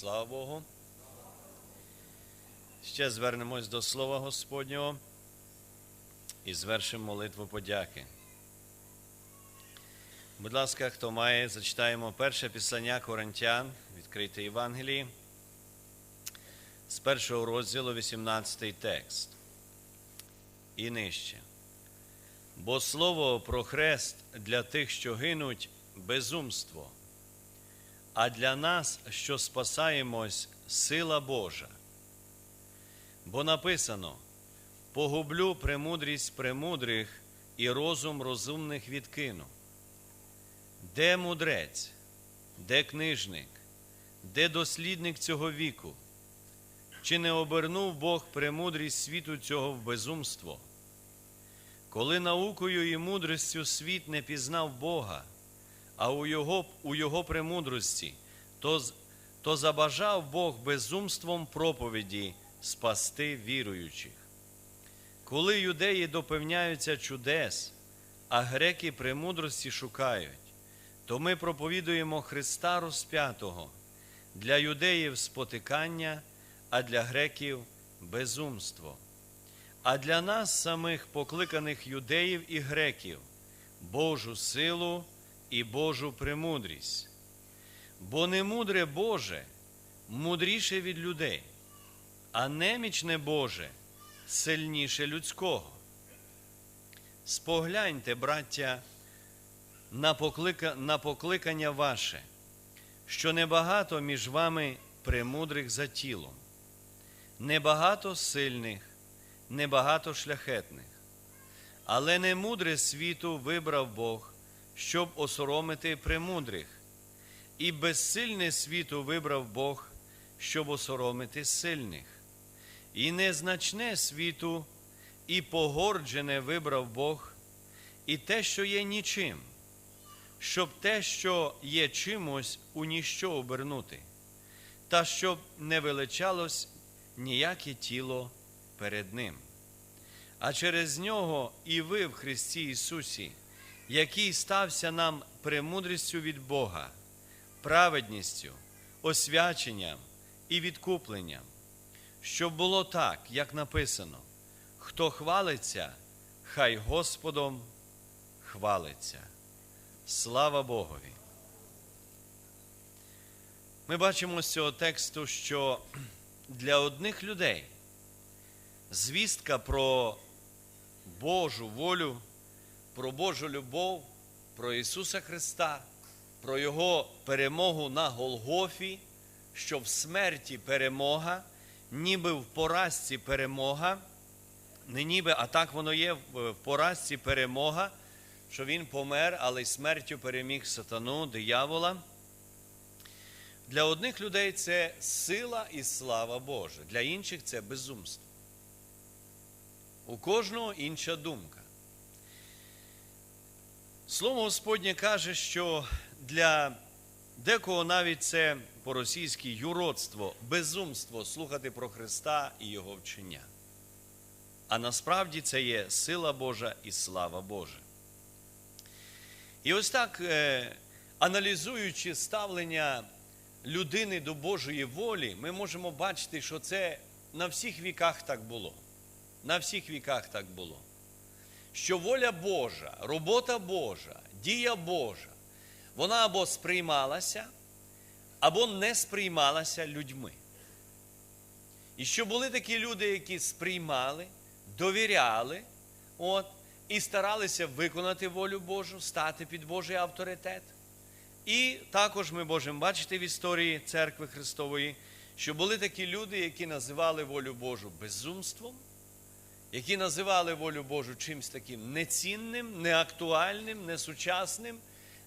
Слава Богу. Ще звернемось до Слова Господнього і звершимо молитву подяки. Будь ласка, хто має, зачитаємо перше післання Коринтян, відкрите Євангелії, з першого розділу 18 текст. І нижче. Бо слово про хрест для тих, що гинуть, безумство, а для нас, що спасаємось, сила Божа. Бо написано: погублю премудрість премудрих і розум розумних відкину. Де мудрець, де книжник, де дослідник цього віку? Чи не обернув Бог премудрість світу цього в безумство? Коли наукою і мудрістю світ не пізнав Бога, а у Його у його премудрості, то, то забажав Бог безумством проповіді спасти віруючих. Коли юдеї допевняються чудес, а греки премудрості шукають, то ми проповідуємо Христа розп'ятого, для юдеїв спотикання, а для греків безумство. А для нас, самих покликаних юдеїв і греків, Божу силу і Божу премудрість. Бо немудре Боже мудріше від людей, а немічне Боже сильніше людського. Спогляньте, браття, на, поклика... на покликання ваше, що небагато між вами премудрих за тілом, небагато сильних, небагато шляхетних, але немудре світу вибрав Бог, щоб осоромити премудрих, і безсильне світу вибрав Бог, щоб осоромити сильних, і незначне світу, і погорджене вибрав Бог, і те, що є нічим, щоб те, що є чимось, у ніщо обернути, та щоб не величалось ніяке тіло перед Ним. А через нього і ви в Христі Ісусі, який стався нам премудрістю від Бога, праведністю, освяченням і відкупленням, щоб було так, як написано: хто хвалиться, хай Господом хвалиться. Слава Богові! Ми бачимо з цього тексту, що для одних людей звістка про Божу волю, про Божу любов, про Ісуса Христа, про Його перемогу на Голгофі, що в смерті перемога, ніби в поразці перемога, не ніби, а так воно є в поразці перемога, що Він помер, але й смертю переміг сатану, диявола. Для одних людей це сила і слава Божа, для інших це безумство. У кожного інша думка. Слово Господнє каже, що для декого навіть це по-російськи юродство, безумство слухати про Христа і Його вчення. А насправді це є сила Божа і слава Божа. І ось так, е, аналізуючи ставлення людини до Божої волі, ми можемо бачити, що це на всіх віках так було. На всіх віках так було. Що воля Божа, робота Божа, дія Божа, вона або сприймалася, або не сприймалася людьми. І що були такі люди, які сприймали, довіряли, от, і старалися виконати волю Божу, стати під Божий авторитет. І також ми можемо бачити в історії церкви Христової, що були такі люди, які називали волю Божу безумством, які називали волю Божу чимось таким нецінним, неактуальним, несучасним,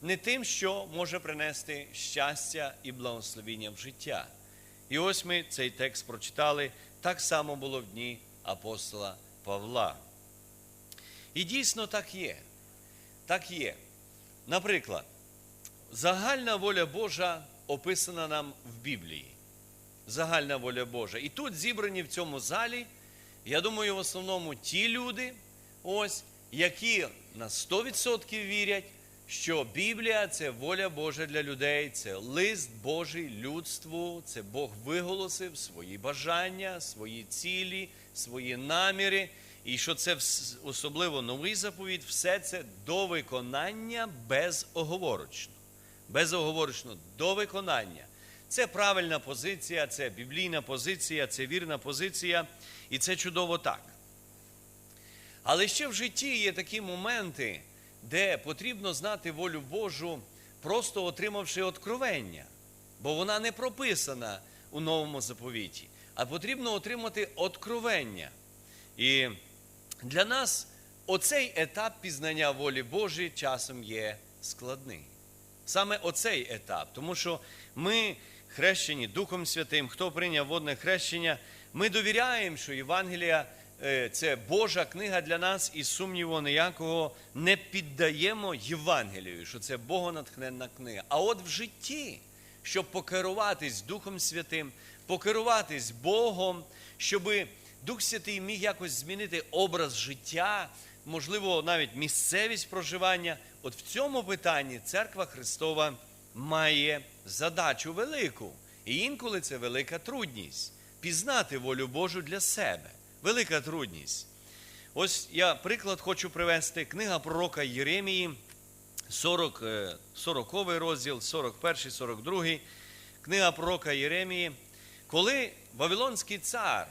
не тим, що може принести щастя і благословіння в життя. І ось ми цей текст прочитали, так само було в дні апостола Павла. І дійсно так є. Так є. Наприклад, загальна воля Божа описана нам в Біблії. Загальна воля Божа. І тут зібрані в цьому залі, я думаю, в основному ті люди, ось, які на 100% вірять, що Біблія це воля Божа для людей, це лист Божий людству, це Бог виголосив свої бажання, свої цілі, свої наміри. І що це особливо новий заповіт, все це до виконання безоговорочно. Безоговорочно до виконання. Це правильна позиція, це біблійна позиція, це вірна позиція, і це чудово так. Але ще в житті є такі моменти, де потрібно знати волю Божу, просто отримавши откровення, бо вона не прописана у новому заповіті, а потрібно отримати откровення. І для нас оцей етап пізнання волі Божої часом є складний. Саме оцей етап, тому що ми хрещені Духом Святим, хто прийняв водне хрещення, ми довіряємо, що Євангелія е, це Божа книга для нас, і сумніву ніякого не піддаємо Євангелію, що це богонатхненна книга. А от в житті, щоб покеруватись Духом Святим, покеруватись Богом, щоб Дух Святий міг якось змінити образ життя, можливо, навіть місцевість проживання. От в цьому питанні церква Христова має задачу велику. І інколи це велика трудність пізнати волю Божу для себе. Велика трудність. Ось я приклад хочу привести. Книга пророка Єремії, 40, е, 40 розділ, 41, 42. Книга пророка Єремії. Коли Вавилонський цар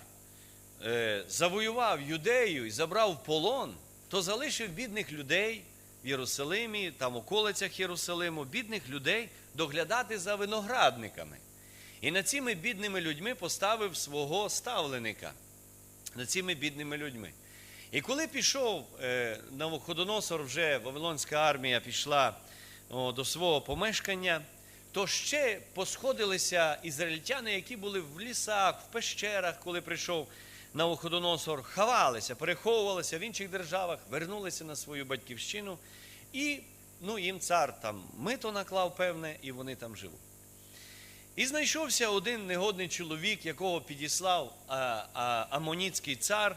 е, завоював юдею і забрав полон, то залишив бідних людей Єрусалимі, там околицях Єрусалиму, бідних людей доглядати за виноградниками. І над цими бідними людьми поставив свого ставленика. Над цими бідними людьми. І коли пішов е, Навуходоносор, вже Вавилонська армія пішла о, до свого помешкання, то ще посходилися ізраїльтяни, які були в лісах, в пещерах, коли прийшов Навуходоносор, ховалися, переховувалися в інших державах, вернулися на свою батьківщину, і ну, їм цар там мито наклав певне, і вони там живуть. І знайшовся один негодний чоловік, якого підіслав а, а, Амоніцький цар,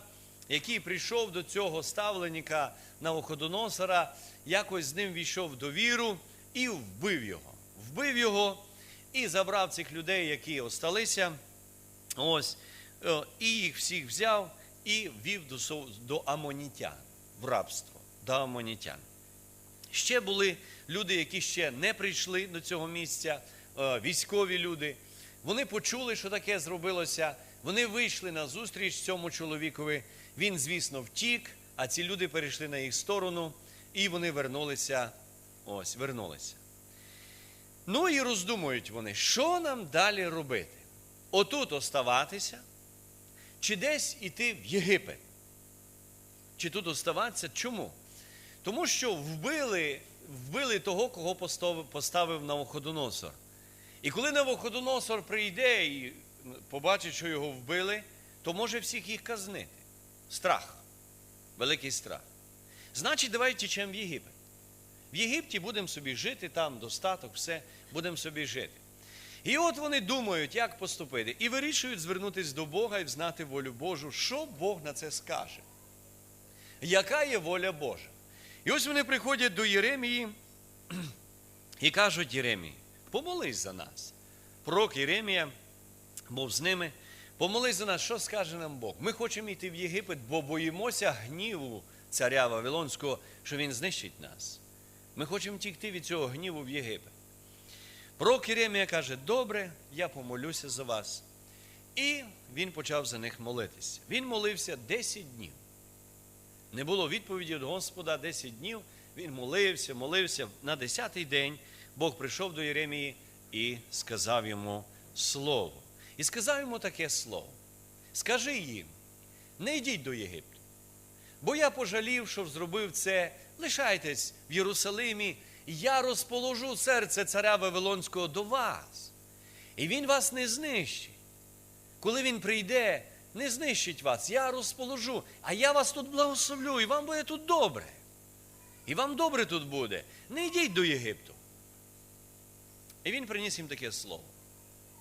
який прийшов до цього ставленника Навуходоносора, якось з ним війшов в довіру і вбив його. Вбив його і забрав цих людей, які осталися. Ось, і їх всіх взяв і ввів до, до амонітян в рабство, до амонітян. Ще були люди, які ще не прийшли до цього місця, е, військові люди. Вони почули, що таке зробилося. Вони вийшли на зустріч цьому чоловікові. Він, звісно, втік, а ці люди перейшли на їх сторону, і вони вернулися. Ось, вернулися. Ну і роздумують вони, що нам далі робити? Отут оставатися, чи десь іти в Єгипет? Чи тут оставатися? Чому? Тому що вбили, вбили того, кого поставив, Навуходоносор. І коли Навуходоносор прийде і побачить, що його вбили, то може всіх їх казнити. Страх. Великий страх. Значить, давай тічемо в Єгипет. В Єгипті будемо собі жити, там достаток, все, будемо собі жити. І от вони думають, як поступити, і вирішують звернутися до Бога і знати волю Божу, що Бог на це скаже. Яка є воля Божа? І ось вони приходять до Єремії і кажуть Єремії, помолись за нас. Пророк Єремія був з ними. Помолись за нас, що скаже нам Бог? Ми хочемо йти в Єгипет, бо боїмося гніву царя Вавилонського, що він знищить нас. Ми хочемо тікти від цього гніву в Єгипет. Пророк Єремія каже: Добре, я помолюся за вас. І він почав за них молитися. Він молився 10 днів. Не було відповіді від Господа 10 днів. Він молився, молився. На 10-й день Бог прийшов до Єремії і сказав йому слово. І сказав йому таке слово: Скажи їм, не йдіть до Єгипту, бо я пожалів, що зробив це. Лишайтесь в Єрусалимі, я розположу серце царя Вавилонського до вас, і він вас не знищить. Коли він прийде, не знищить вас, я розположу, а я вас тут благословлю, і вам буде тут добре. І вам добре тут буде. Не йдіть до Єгипту. І він приніс їм таке слово.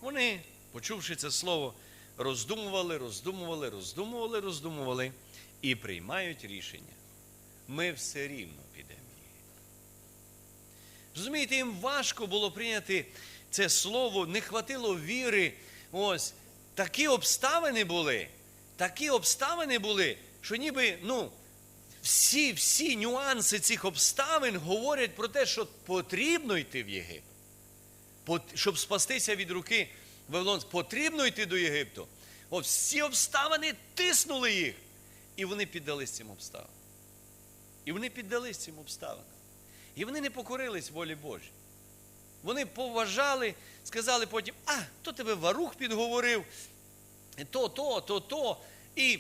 Вони, почувши це слово, роздумували, роздумували, роздумували, роздумували і приймають рішення. Ми все рівно підемо. Розумієте, їм важко було прийняти це слово, не хватило віри. Ось такі обставини були, такі обставини були, що ніби, ну, всі, всі нюанси цих обставин говорять про те, що потрібно йти в Єгипет. Щоб спастися від руки Вавилон, потрібно йти до Єгипту. От всі обставини тиснули їх. І вони піддались цим обставинам. І вони піддались цим обставинам. І вони не покорились волі Божій. Вони поважали, сказали потім, а, то тебе варух підговорив, то, то, то, то. І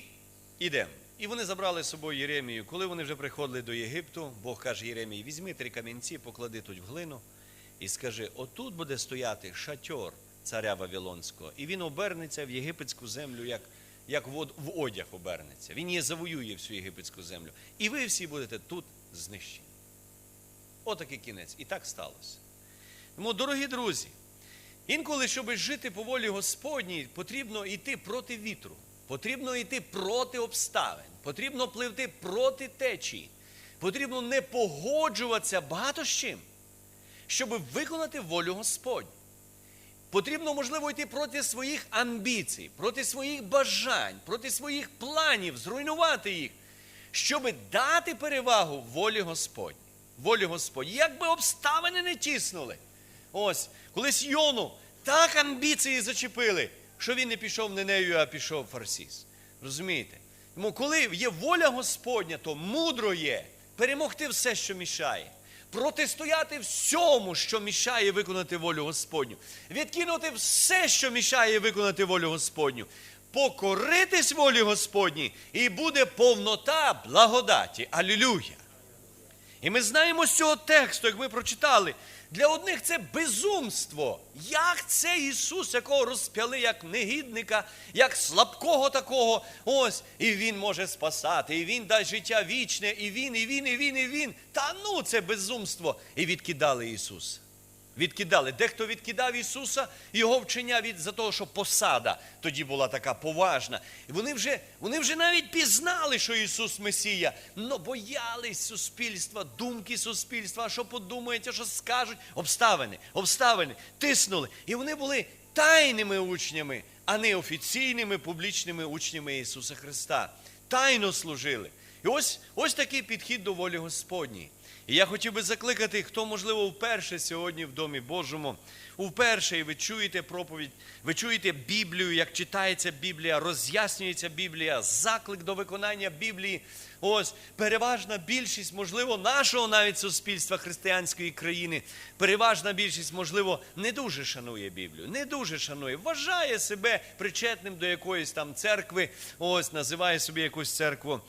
ідемо. І вони забрали з собою Єремію. Коли вони вже приходили до Єгипту, Бог каже Єремії, візьми три камінці, поклади тут в глину і скажи: отут буде стояти шатьор царя Вавилонського, і він обернеться в єгипетську землю, як, як в одяг обернеться. Він її завоює всю єгипетську землю. І ви всі будете тут знищені. Отакий кінець. І так сталося. Тому, дорогі друзі, інколи, щоб жити по волі Господній, потрібно йти проти вітру, потрібно йти проти обставин, потрібно пливти проти течії, потрібно не погоджуватися багато з чим, щоб виконати волю Господню. Потрібно, можливо, йти проти своїх амбіцій, проти своїх бажань, проти своїх планів, зруйнувати їх, щоб дати перевагу волі Господній. Волі Господній. Як би обставини не тіснули. Ось, колись Йону так амбіції зачепили, що він не пішов Ненею, а пішов Фарсіс. Розумієте? Тому коли є воля Господня, то мудро є перемогти все, що мішає. Протистояти всьому, що мішає виконати волю Господню, відкинути все, що мішає виконати волю Господню, покоритись волі Господній, і буде повнота благодаті. Алілюя! І ми знаємо з цього тексту, як ми прочитали, для одних це безумство. Як це Ісус, якого розп'яли як негідника, як слабкого такого, ось, і Він може спасати, і Він дасть життя вічне, і Він, і Він, і Він, і Він. Та ну це безумство. І відкидали Ісуса. Відкидали. Дехто відкидав Ісуса, його вчення від за того, що посада тоді була така поважна. І вони вже, вони вже навіть пізнали, що Ісус Месія, але боялись суспільства, думки суспільства, що подумають, що скажуть. Обставини, обставини, тиснули. І вони були тайними учнями, а не офіційними публічними учнями Ісуса Христа. Тайно служили. І ось, ось такий підхід до волі Господній. І я хотів би закликати, хто, можливо, вперше сьогодні в Домі Божому, вперше і ви чуєте проповідь, ви чуєте Біблію, як читається Біблія, роз'яснюється Біблія, заклик до виконання Біблії. Ось переважна більшість, можливо, нашого навіть суспільства християнської країни, переважна більшість, можливо, не дуже шанує Біблію, не дуже шанує, вважає себе причетним до якоїсь там церкви, ось називає собі якусь церкву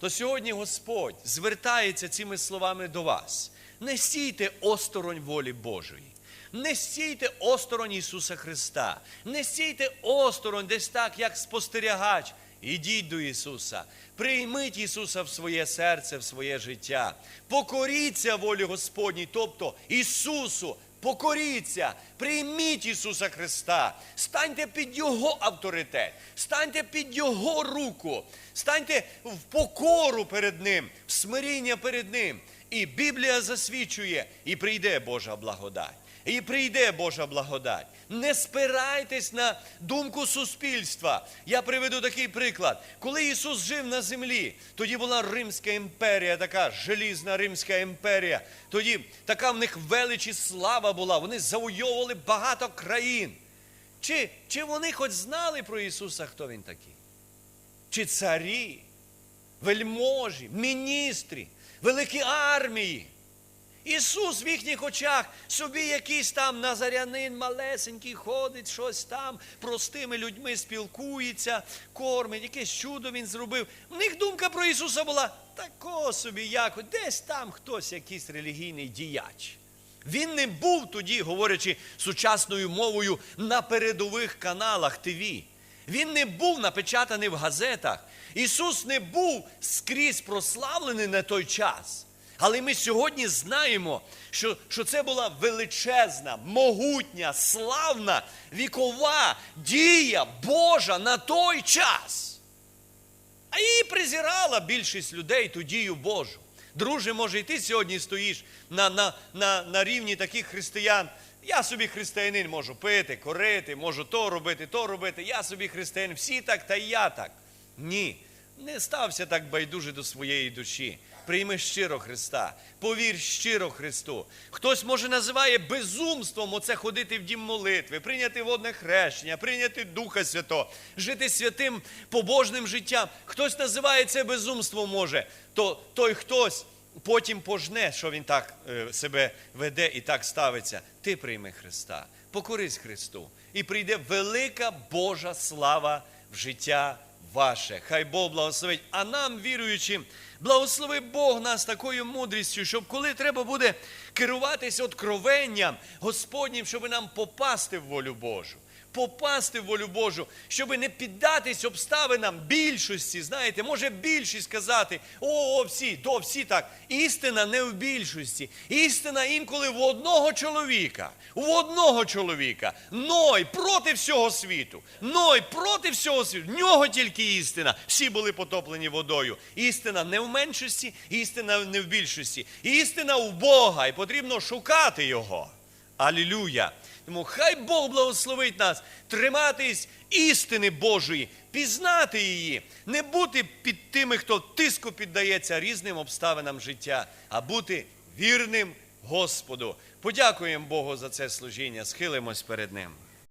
то сьогодні Господь звертається цими словами до вас. Не стійте осторонь волі Божої. Не стійте осторонь Ісуса Христа. Не стійте осторонь десь так, як спостерігач. Ідіть до Ісуса, прийміть Ісуса в своє серце, в своє життя. Покоріться волі Господній, тобто Ісусу, покоріться, прийміть Ісуса Христа, станьте під Його авторитет, станьте під Його руку, станьте в покору перед Ним, в смиріння перед Ним. І Біблія засвідчує, і прийде Божа благодать. І прийде Божа благодать. Не спирайтесь на думку суспільства. Я приведу такий приклад. Коли Ісус жив на землі, тоді була Римська імперія, така желізна Римська імперія. Тоді така в них велич і слава була. Вони завойовували багато країн. Чи, чи вони хоч знали про Ісуса, хто Він такий? Чи царі, вельможі, міністри, великі армії? Ісус в їхніх очах собі якийсь там назарянин малесенький ходить, щось там, простими людьми спілкується, кормить, якесь чудо він зробив. В них думка про Ісуса була тако собі, як десь там хтось, якийсь релігійний діяч. Він не був тоді, говорячи сучасною мовою, на передових каналах ТВ. Він не був напечатаний в газетах. Ісус не був скрізь прославлений на той час. Але ми сьогодні знаємо, що, що це була величезна, могутня, славна, вікова дія Божа на той час. А її презирала більшість людей ту дію Божу. Друже, може, і ти сьогодні стоїш на, на, на, на рівні таких християн. Я собі християнин можу пити, корити, можу то робити, то робити. Я собі християнин, всі так, та й я так. Ні, не стався так байдуже до своєї душі. Прийми щиро Христа, повір щиро Христу. Хтось може називає безумством оце ходити в дім молитви, прийняти водне хрещення, прийняти Духа Святого, жити святим побожним життям. Хтось називає це безумством може, то той хтось потім пожне, що він так е, себе веде і так ставиться. Ти прийми Христа, покорись Христу, і прийде велика Божа слава в життя ваше. Хай Бог благословить. А нам, віруючим, благослови Бог нас такою мудрістю, щоб коли треба буде керуватися откровенням Господнім, щоб нам попасти в волю Божу. Попасти в волю Божу, щоб не піддатись обставинам більшості. Знаєте, може більшість сказати, о, о, всі, то всі так. Істина не в більшості. Істина інколи в одного чоловіка. В одного чоловіка. Ной проти всього світу. Ной проти всього світу. В нього тільки істина. Всі були потоплені водою. Істина не в меншості, істина не в більшості. Істина в Бога, і потрібно шукати його. Алілюя! Тому хай Бог благословить нас триматись істини Божої, пізнати її, не бути під тими, хто тиску піддається різним обставинам життя, а бути вірним Господу. Подякуємо Богу за це служіння, схилимось перед Ним.